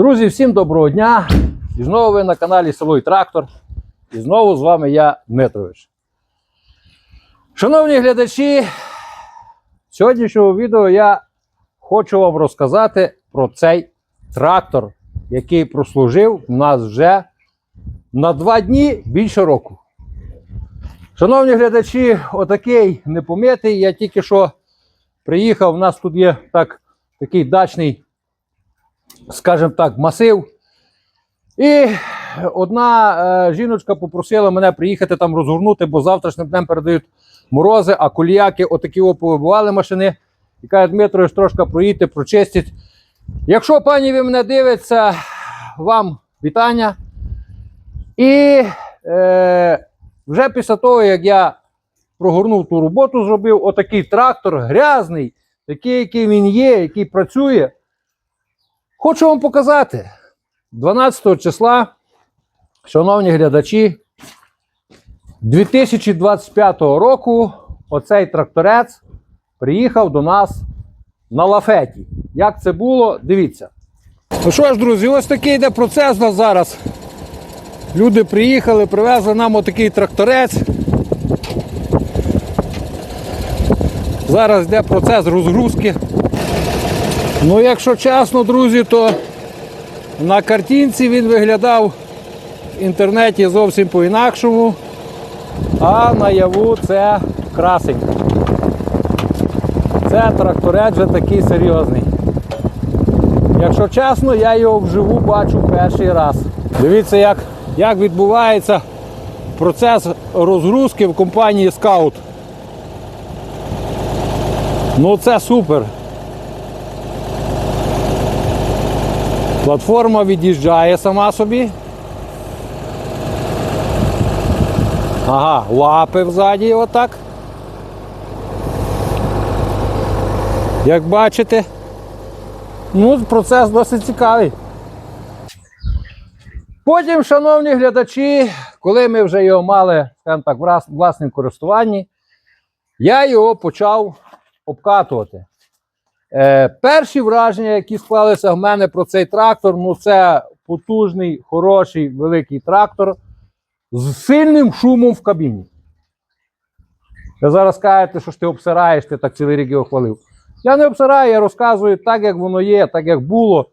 Друзі, всім доброго дня! І знову ви на каналі Село і Трактор. І знову з вами я, Дмитрович. Шановні глядачі, сьогоднішнього відео я хочу вам розказати про цей трактор, який прослужив у нас вже на два дні більше року. Шановні глядачі, отакий непомитий. Я тільки що приїхав. У нас тут є так, такий дачний скажімо так, масив. І одна е, жіночка попросила мене приїхати там розгорнути, бо завтрашнім днем передають морози, а коліяки отакі о, машини. І каже, Дмитрович, трошки проїдьте, прочистіть. Якщо пані ви мене дивиться, вам вітання. І е, вже після того, як я прогорнув ту роботу, зробив отакий трактор грязний, такий, який він є, який працює. Хочу вам показати 12 числа, шановні глядачі, 2025 року оцей тракторець приїхав до нас на лафеті. Як це було, дивіться. Ну що ж, друзі, ось такий йде процес у нас зараз. Люди приїхали, привезли нам отакий тракторець. Зараз йде процес розгрузки. Ну, якщо чесно, друзі, то на картинці він виглядав в інтернеті зовсім по-інакшому, а наяву це красень. Це тракторець вже такий серйозний. Якщо чесно, я його вживу бачу перший раз. Дивіться, як, як відбувається процес розгрузки в компанії Scout. Ну це супер. Платформа від'їжджає сама собі. Ага, лапи взаді отак. Як бачите, ну, процес досить цікавий. Потім, шановні глядачі, коли ми вже його мали, так, в власному користуванні, я його почав обкатувати. Е, перші враження, які склалися в мене про цей трактор, ну це потужний, хороший, великий трактор з сильним шумом в кабіні. Ви зараз кажете, що ж ти обсираєш, ти так цілий рік його хвалив. Я не обсираю, я розказую так, як воно є, так як було.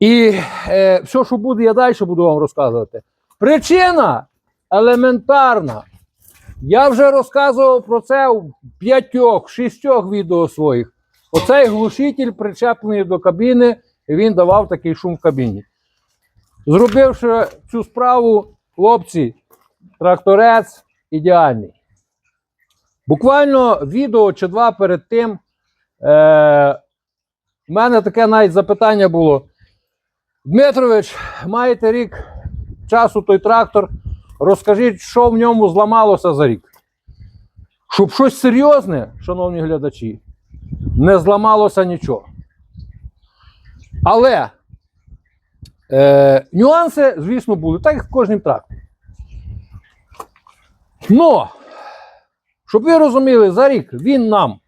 І е, все, що буде, я далі буду вам розказувати. Причина елементарна. Я вже розказував про це в п'ятьох, шістьох відео своїх. Оцей глушитель причеплений до кабіни, він давав такий шум в кабіні. Зробивши цю справу, хлопці, тракторець ідеальний. Буквально відео чи два перед тим. Е, в мене таке навіть запитання було. Дмитрович, маєте рік часу той трактор. Розкажіть, що в ньому зламалося за рік. Щоб щось серйозне, шановні глядачі, не зламалося нічого. Але е, нюанси, звісно, були, так як в кожній тракторі. Но, щоб ви розуміли, за рік він нам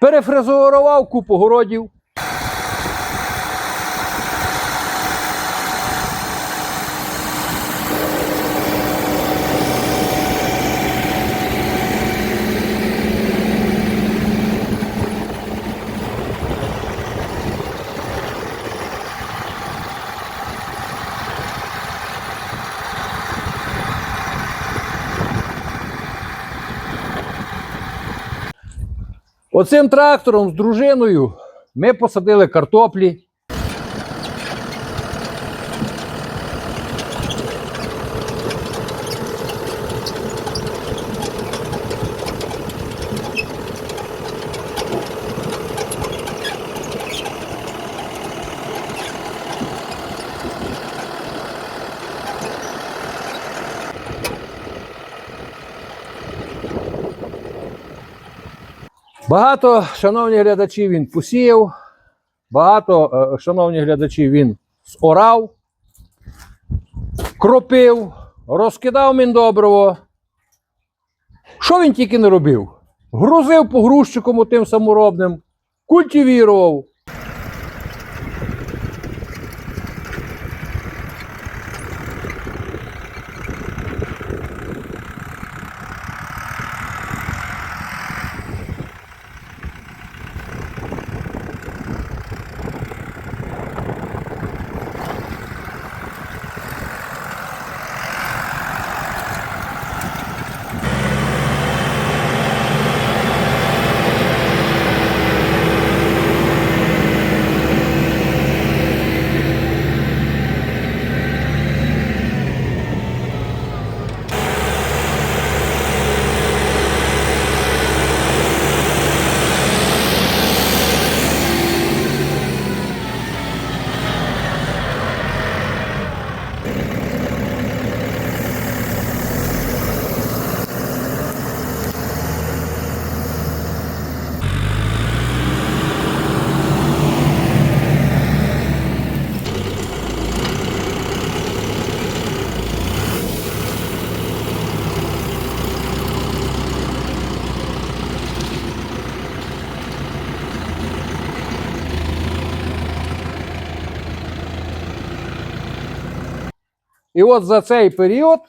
перефрезерував купу городів. Оцим трактором з дружиною ми посадили картоплі. Багато, шановні глядачі, він посіяв, багато, е, шановні глядачі, він зорав, кропив, розкидав міндобриво. Що він тільки не робив? Грузив погрузчиком тим саморобним, культивірував. І от за цей період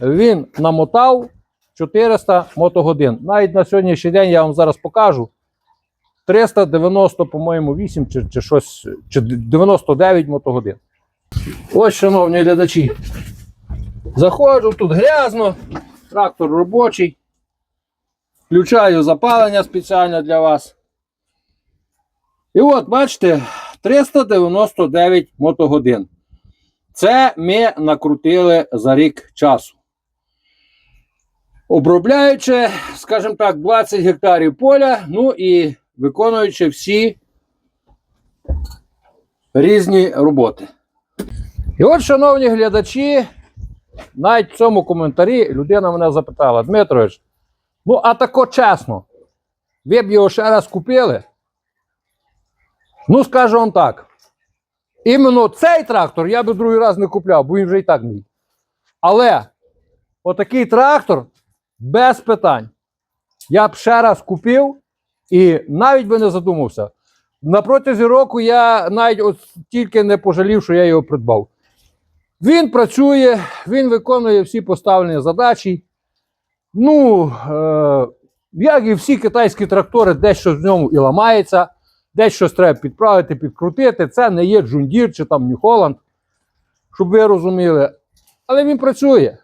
він намотав 400 мотогодин. Навіть на сьогоднішній день я вам зараз покажу. 390, по-моєму, 8 чи, чи щось, чи 99 мотогодин. Ось, шановні глядачі. Заходжу, тут грязно, трактор робочий. Включаю запалення спеціально для вас. І от, бачите, 399 мотогодин. Це ми накрутили за рік часу. Обробляючи, скажімо так, 20 гектарів поля, ну і виконуючи всі різні роботи. І от, шановні глядачі, навіть в цьому коментарі людина мене запитала: Дмитрович, ну а тако чесно, ви б його ще раз купили? Ну, скажу вам так. Іменно цей трактор я би другий раз не купляв, бо він вже і так мій. Але отакий трактор без питань. Я б ще раз купив і навіть би не задумався. На протязі року я навіть от тільки не пожалів, що я його придбав. Він працює, він виконує всі поставлені задачі. Ну, е, як і всі китайські трактори, дещо з ньому і ламається, десь щось треба підправити, підкрутити. Це не є Джундір чи там Нью-Холланд, щоб ви розуміли. Але він працює.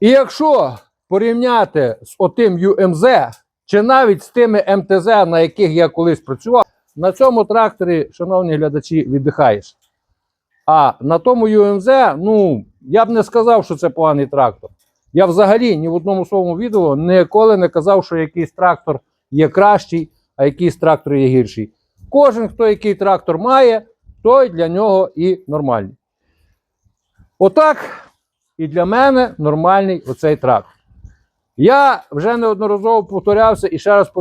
І якщо порівняти з отим UMZ, чи навіть з тими МТЗ, на яких я колись працював, на цьому тракторі, шановні глядачі, віддихаєш. А на тому UMZ, ну, я б не сказав, що це поганий трактор. Я взагалі ні в одному своєму відео ніколи не казав, що якийсь трактор є кращий, а якийсь трактор є гірший. Кожен, хто який трактор має, той для нього і нормальний. Отак і для мене нормальний оцей трактор. Я вже неодноразово повторявся і ще раз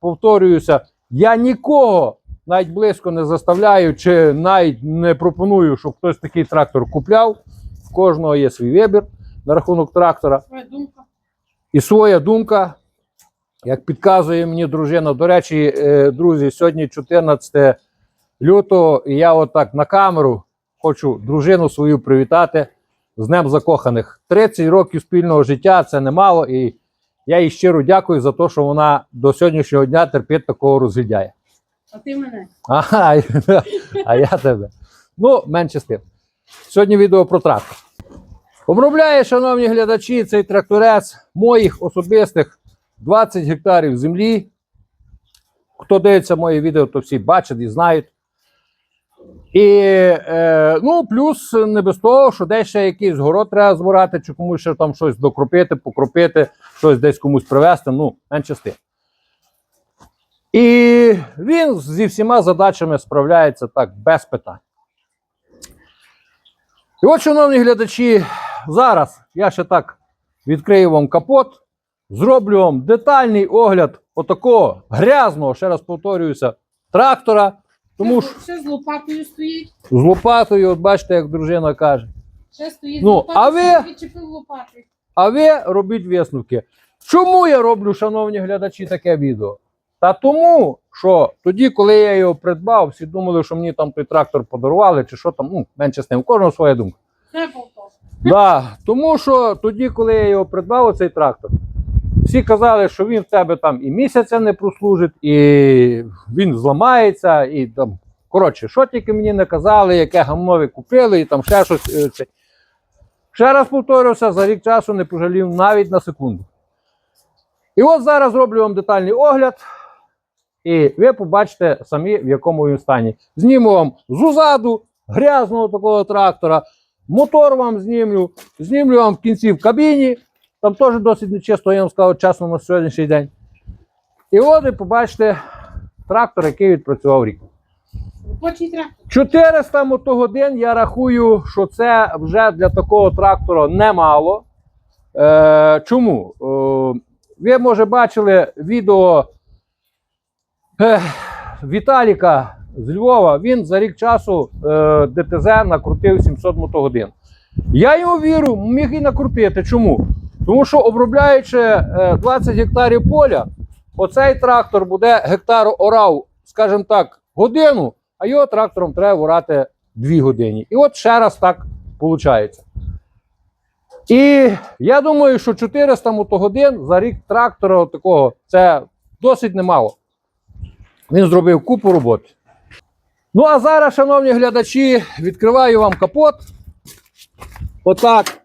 повторююся: я нікого навіть близько не заставляю, чи навіть не пропоную, щоб хтось такий трактор купляв. В кожного є свій вибір на рахунок трактора Твоя думка. і своя думка. Як підказує мені дружина, до речі, е, друзі, сьогодні 14 лютого, і я отак на камеру хочу дружину свою привітати з Днем Закоханих. 30 років спільного життя це немало, і я їй щиро дякую за те, що вона до сьогоднішнього дня терпить такого розглядяє. А ти мене. Ага, а я тебе. Ну, менше з тим. Сьогодні відео про трактор. Обробляє, шановні глядачі, цей тракторець моїх особистих 20 гектарів землі. Хто дивиться моє відео, то всі бачать і знають. І е, ну, плюс не без того, що десь ще якийсь город треба збирати, чи комусь ще там щось докропити, покропити, щось десь комусь привезти, ну, менше з тим. І він зі всіма задачами справляється так без питань. І от, шановні глядачі, зараз я ще так відкрию вам капот, зроблю вам детальний огляд отакого грязного, ще раз повторююся, трактора. Тому що ще з лопатою стоїть. з лопатою, от бачите, як дружина каже. Ще стоїть Ну, з лопатою, а ви- відчепив лопати. А ви робіть висновки. Чому я роблю, шановні глядачі, таке відео? Та тому, що тоді, коли я його придбав, всі думали, що мені там той трактор подарували, чи що там, ну, менше з тим, у кожного своя думка. Це. Да, тому що тоді, коли я його придбав, цей трактор, всі казали, що він в тебе там і місяця не прослужить, і він зламається, і там. Коротше, що тільки мені не казали, яке гамно ви купили, і там ще щось. е, це. Ще раз повторюся, за рік часу не пожалів навіть на секунду. І от зараз зроблю вам детальний огляд, і ви побачите самі, в якому він стані. Зніму вам зузаду грязного такого трактора, мотор вам знімлю, знімлю вам в кінці в кабіні. Там теж досить нечисто, я вам сказав, чесно на сьогоднішній день. І от ви побачите трактор, який відпрацював рік. Робочий трактор. 400 мотогодин я рахую, що це вже для такого трактора немало. Е, чому? Е, ви, може, бачили відео е, Віталіка з Львова. Він за рік часу е, ДТЗ накрутив 700 мотогодин. Я йому вірю, міг і накрутити. Чому? Тому що обробляючи е, 20 гектарів поля, оцей трактор буде гектар орав, скажімо так, годину, а його трактором треба орати 2 години. І от ще раз так виходить. І я думаю, що 400 мотогодин за рік трактора такого це досить немало. Він зробив купу роботи. Ну, а зараз, шановні глядачі, відкриваю вам капот. Отак.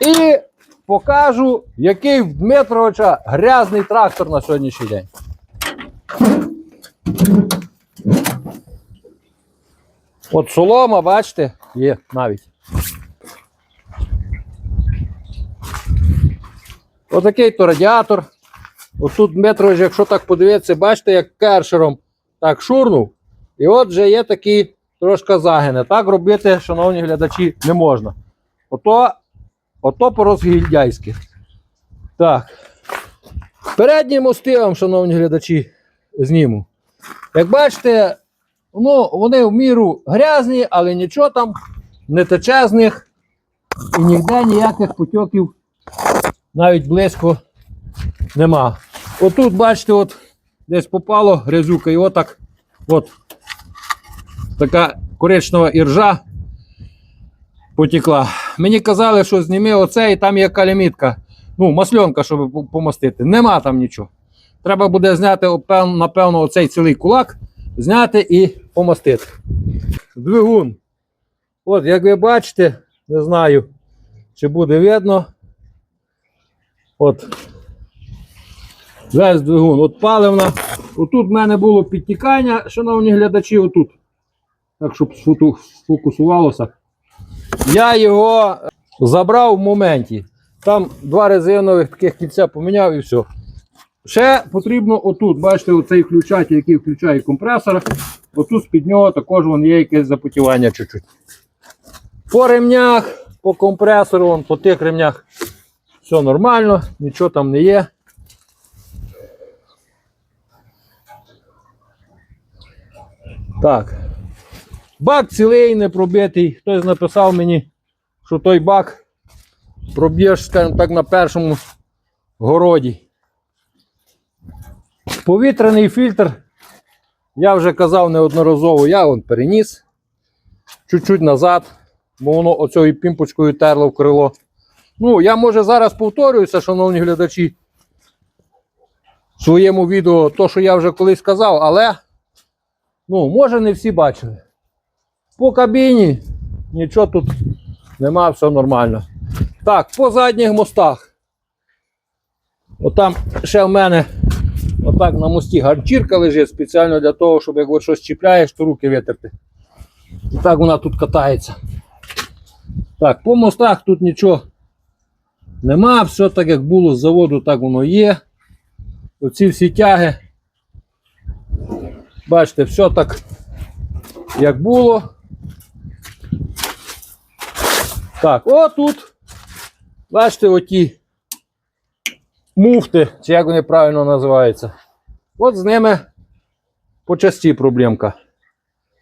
І покажу, який в Дмитровича грязний трактор на сьогоднішній день. От солома, бачите, є навіть. Отакий то радіатор. Отут Дмитрович, якщо так подивитися, бачите, як кершером так шурнув. І от вже є такі трошки загини. Так робити, шановні глядачі, не можна. Ото, ото по-розгільдяйськи. Так. Передні мости вам, шановні глядачі, зніму. Як бачите, ну, вони в міру грязні, але нічого там не тече з них. І ніде ніяких потьоків навіть близько нема. Отут, бачите, от десь попало грязюка, і отак от така коричнева іржа потекла. Мені казали, що зніми оце і там є калімітка. Ну, масльонка, щоб помастити. Нема там нічого. Треба буде зняти, напевно, оцей цілий кулак, зняти і помастити. Двигун. От, як ви бачите, не знаю, чи буде видно. От. Весь двигун. От паливна. Отут в мене було підтікання, шановні глядачі, отут. Так, щоб сфокусувалося. Я його забрав в моменті. Там два резинових таких кільця поміняв і все. Ще потрібно отут, бачите, оцей включатель, який включає компресор. Отут з-під нього також вон є якесь запотівання чуть-чуть. По ремнях, по компресору, вон, по тих ремнях все нормально, нічого там не є. Так. Бак цілий, не пробитий. Хтось написав мені, що той бак проб'єш, скажімо так, на першому городі. Повітряний фільтр, я вже казав неодноразово, я он переніс чуть-чуть назад, бо воно оцею пімпочкою терло в крило. Ну, я може зараз повторююся, шановні глядачі, в своєму відео, то, що я вже колись казав, але ну, може не всі бачили. По кабіні нічого тут нема, все нормально. Так, по задніх мостах. Отам ще в мене отак на мості гарчірка лежить спеціально для того, щоб як щось чіпляєш, то руки витерти. І так вона тут катається. Так, по мостах тут нічого нема, все так як було з заводу, так воно є. Оці всі тяги. Бачите, все так як було. Так, отут. Бачите, оті муфти, чи як вони правильно називаються. От з ними по часті проблемка.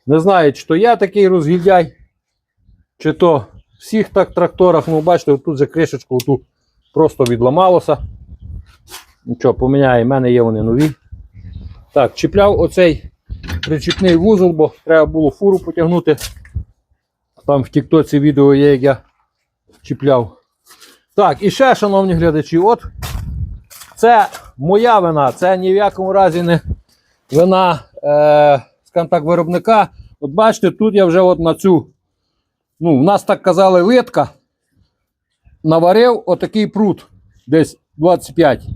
Не знаю, чи то я такий розгільдяй, чи то всіх так тракторах, ну бачите, тут же кришечку оту просто відламалося. Нічого, поміняє, в мене є вони нові. Так, чіпляв оцей причіпний вузол, бо треба було фуру потягнути. Там в Тіктоці відео є, як я чіпляв. Так, і ще, шановні глядачі, от це моя вина, це ні в якому разі не вина, е, скажімо так, виробника. От бачите, тут я вже от на цю, ну, в нас так казали, литка, наварив отакий прут, десь 25.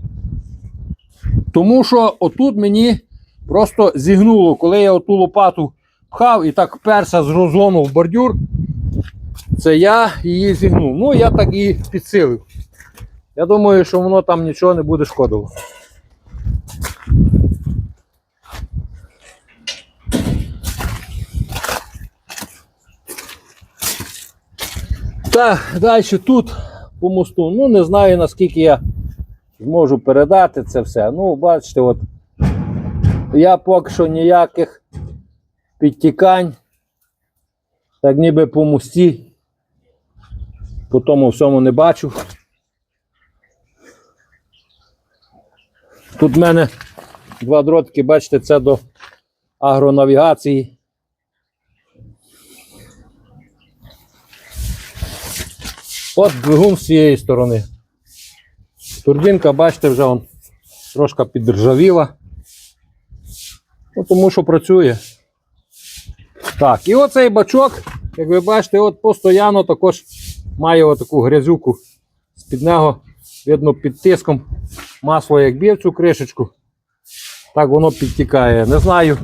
Тому що отут мені просто зігнуло, коли я оту лопату пхав і так перся з розгону в бордюр, це я її зігнув. Ну, я так її підсилив. Я думаю, що воно там нічого не буде шкодило. Так, далі тут по мосту. Ну, не знаю наскільки я зможу передати це все. Ну, бачите, от я поки що ніяких підтікань, так ніби по мості, по тому всьому не бачу. Тут в мене два дротики, бачите, це до агронавігації. От двигун з цієї сторони. Турбінка, бачите, вже он трошки підржавіла. Ну, тому що працює. Так, і оцей бачок, як ви бачите, от постійно також має отаку грязюку. З-під нього, видно, під тиском масло як б'є в цю кришечку, так воно підтікає. Не знаю,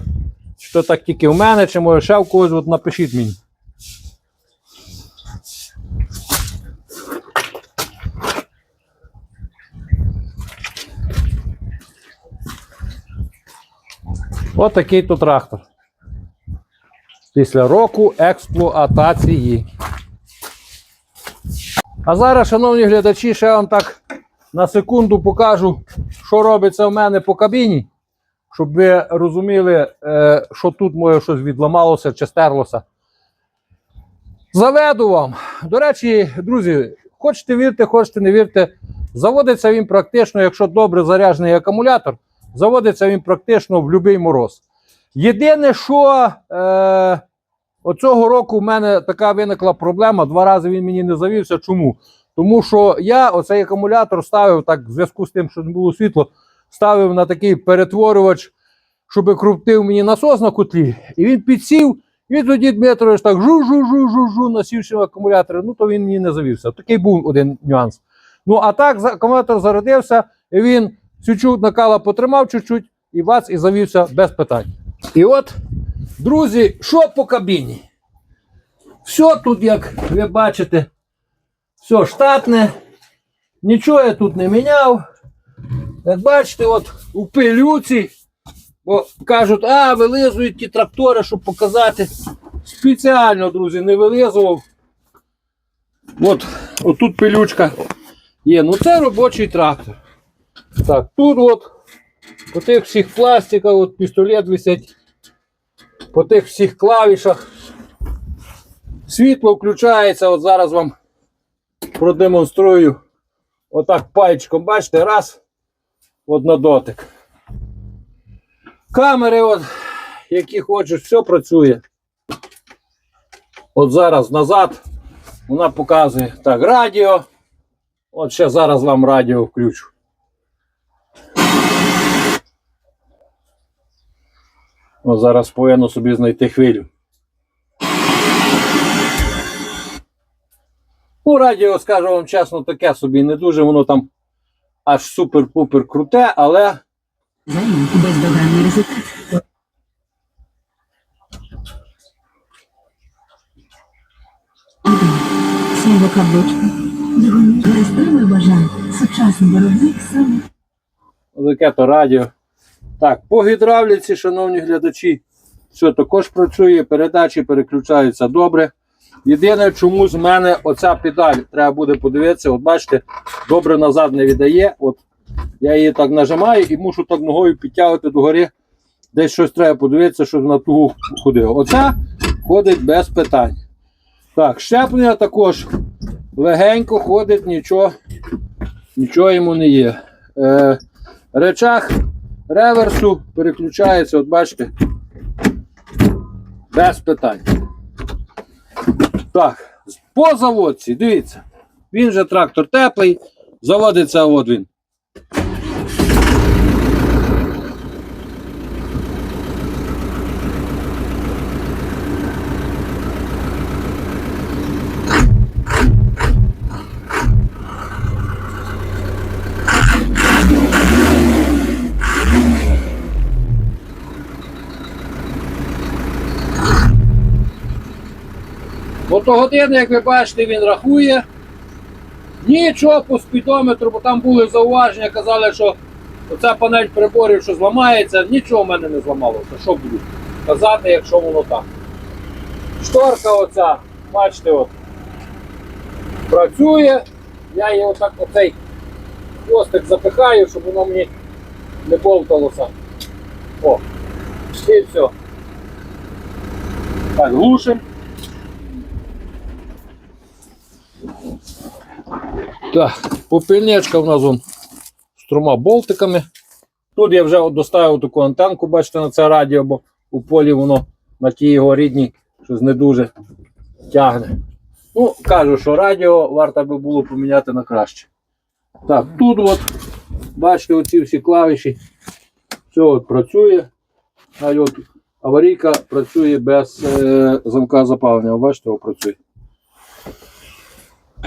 чи то так тільки в мене, чи може ще в когось, от напишіть мені. Ось такий то трактор. Після року експлуатації. А зараз, шановні глядачі, ще вам так на секунду покажу, що робиться в мене по кабіні, щоб ви розуміли, е, що тут моє щось відламалося чи стерлося. Заведу вам. До речі, друзі, хочете вірте, хочете не вірте, заводиться він практично, якщо добре заряджений акумулятор, заводиться він практично в будь-який мороз. Єдине, що е, оцього року в мене така виникла проблема. Два рази він мені не завівся. Чому? Тому що я оцей акумулятор ставив так, в зв'язку з тим, що не було світло, ставив на такий перетворювач, щоб крутив мені насос на котлі. І він підсів, і тоді Дмитрович так жу-жу-жу-жу-жу, насівши акумулятори, ну то він мені не завівся. Такий був один нюанс. Ну а так акумулятор зародився, і він чуть-чуть накала потримав чуть-чуть, і вас і завівся без питань. І от, друзі, що по кабіні? Все тут, як ви бачите, все штатне. Нічого я тут не міняв. Як бачите, от у пилюці, бо кажуть, а, вилизують ті трактори, щоб показати. Спеціально, друзі, не вилизував. От, отут пилючка є. Ну це робочий трактор. Так, тут от по тих всіх пластиках, от пістолет висять, по тих всіх клавішах. Світло включається, от зараз вам продемонструю. Отак пальчиком, бачите, раз, от на дотик. Камери, от, які хочеш, все працює. От зараз назад вона показує так, радіо. От ще зараз вам радіо включу. От зараз повинно собі знайти хвилю. Ну, радіо, скажу вам чесно, таке собі не дуже, воно там аж супер-пупер круте, але бездоганний результат. Слово каблучка. Бажань. Сучасний виробник саме. таке то радіо. Так, по гідравліці, шановні глядачі, все також працює, передачі переключаються добре. Єдине, чому з мене оця педаль, треба буде подивитися, от бачите, добре назад не віддає. От я її так нажимаю і мушу так ногою підтягувати догори. Десь щось треба подивитися, щоб на тугу ходило. Оця ходить без питань. Так, щеплення також легенько ходить, нічого, нічого йому не є. Е, речах реверсу переключається, от бачите, без питань. Так, по заводці, дивіться, він же трактор теплий, заводиться от він. Мотогодини, як ви бачите, він рахує. Нічого по спідометру, бо там були зауваження, казали, що оця панель приборів, що зламається, нічого в мене не зламалося. Що буду казати, якщо воно так. Шторка оця, бачите, от, працює. Я її отак оцей хвостик запихаю, щоб воно мені не болталося. О, і все. Так, глушимо. Так, попільничка в нас вон з трьома болтиками. Тут я вже доставив таку антенку, бачите, на це радіо, бо у полі воно на тій його рідній щось не дуже тягне. Ну, кажу, що радіо варто би було поміняти на краще. Так, тут от, бачите, оці всі клавіші. Все от працює. А от аварійка працює без е, замка запалення. Бачите, працює.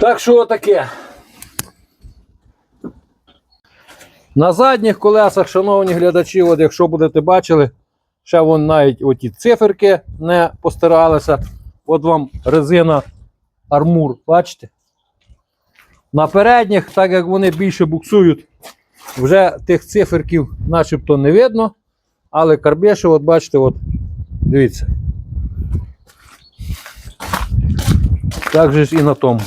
Так що таке. На задніх колесах, шановні глядачі, от якщо будете бачили, ще вон навіть оті циферки не постаралися. От вам резина армур, бачите? На передніх, так як вони більше буксують, вже тих циферків начебто не видно. Але карбеші, от бачите, от, дивіться. Так же ж і на тому.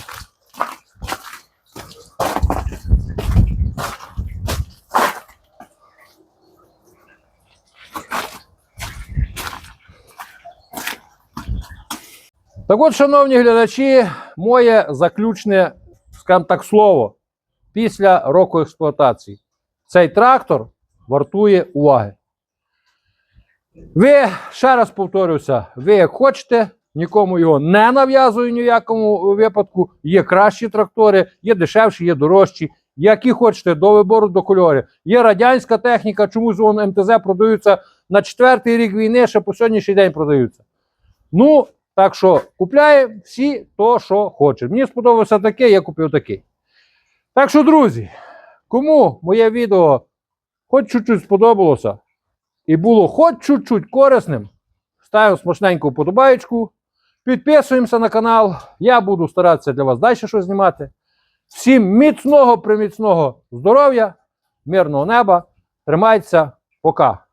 Так от, шановні глядачі, моє заключне, скажімо так, слово після року експлуатації. Цей трактор вартує уваги. Ви, ще раз повторюся, ви як хочете, нікому його не нав'язую ні в якому випадку. Є кращі трактори, є дешевші, є дорожчі. Які хочете, до вибору, до кольорів. Є радянська техніка, чомусь вон МТЗ продаються на четвертий рік війни, ще по сьогоднішній день продаються. Ну, так що купляє всі то, що хоче. Мені сподобався таке, я купив такий. Так що, друзі, кому моє відео хоч чуть-чуть сподобалося і було хоч чуть-чуть корисним, ставимо смачненьку подобаєчку, підписуємося на канал. Я буду старатися для вас далі щось знімати. Всім міцного, приміцного здоров'я, мирного неба. Тримайтеся, пока.